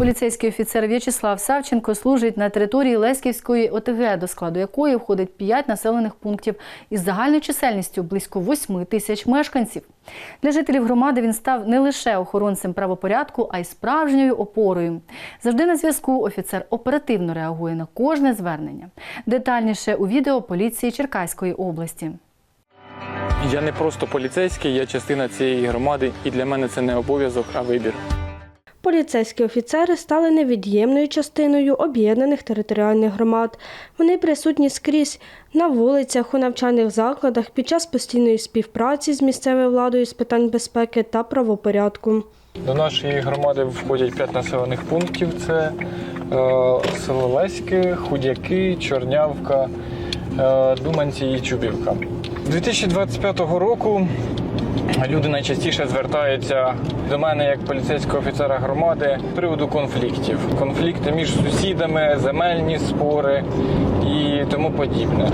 Поліцейський офіцер В'ячеслав Савченко служить на території Леськівської ОТГ, до складу якої входить 5 населених пунктів із загальною чисельністю близько 8 тисяч мешканців. Для жителів громади він став не лише охоронцем правопорядку, а й справжньою опорою. Завжди на зв'язку офіцер оперативно реагує на кожне звернення. Детальніше у відео поліції Черкаської області. Я не просто поліцейський, я частина цієї громади, і для мене це не обов'язок, а вибір. Поліцейські офіцери стали невід'ємною частиною об'єднаних територіальних громад. Вони присутні скрізь на вулицях, у навчальних закладах під час постійної співпраці з місцевою владою з питань безпеки та правопорядку. До нашої громади входять п'ять населених пунктів: це е, село Леське, Худяки, Чорнявка, Думанці і Чубівка. 2025 року люди найчастіше звертаються до мене як поліцейського офіцера громади з приводу конфліктів. Конфлікти між сусідами, земельні спори і тому подібне.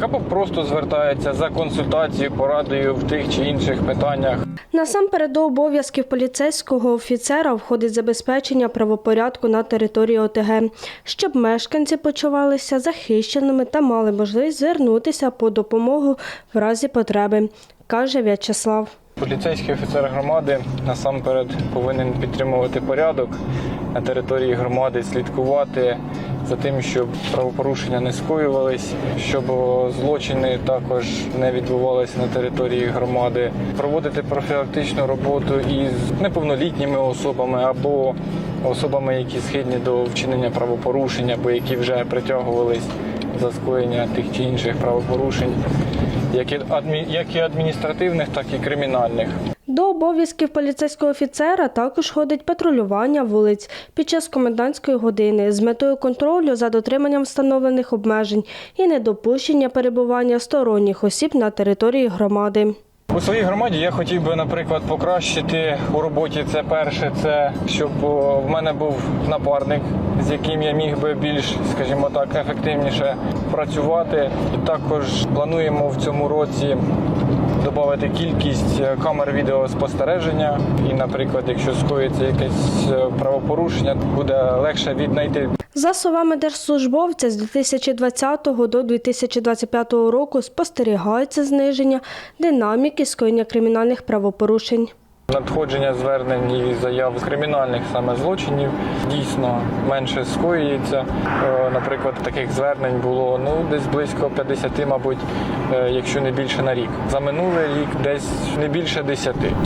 Або просто звертаються за консультацією, порадою в тих чи інших питаннях. Насамперед до обов'язків поліцейського офіцера входить забезпечення правопорядку на території ОТГ, щоб мешканці почувалися захищеними та мали можливість звернутися по допомогу в разі потреби, каже В'ячеслав. Поліцейський офіцер громади насамперед повинен підтримувати порядок на території громади, слідкувати за тим, щоб правопорушення не скоювались, щоб злочини також не відбувалися на території громади, проводити профілактичну роботу із неповнолітніми особами або особами, які схильні до вчинення правопорушень, або які вже притягувались за скоєння тих чи інших правопорушень, як і адмі- адміністративних, так і кримінальних. До обов'язків поліцейського офіцера також ходить патрулювання вулиць під час комендантської години з метою контролю за дотриманням встановлених обмежень і недопущення перебування сторонніх осіб на території громади. У своїй громаді я хотів би, наприклад, покращити у роботі це перше, це щоб в мене був напарник, з яким я міг би більш, скажімо так, ефективніше працювати. І також плануємо в цьому році додати кількість е, камер відеоспостереження. І, наприклад, якщо скоїться якесь е, правопорушення, буде легше віднайти За словами держслужбовця, з 2020 до 2025 року спостерігається зниження динаміки скоєння кримінальних правопорушень. Надходження звернень і заяв з кримінальних саме злочинів дійсно менше скоюється. Е, Наприклад, таких звернень було ну десь близько 50, мабуть, е, якщо не більше на рік. За минулий рік десь не більше 10.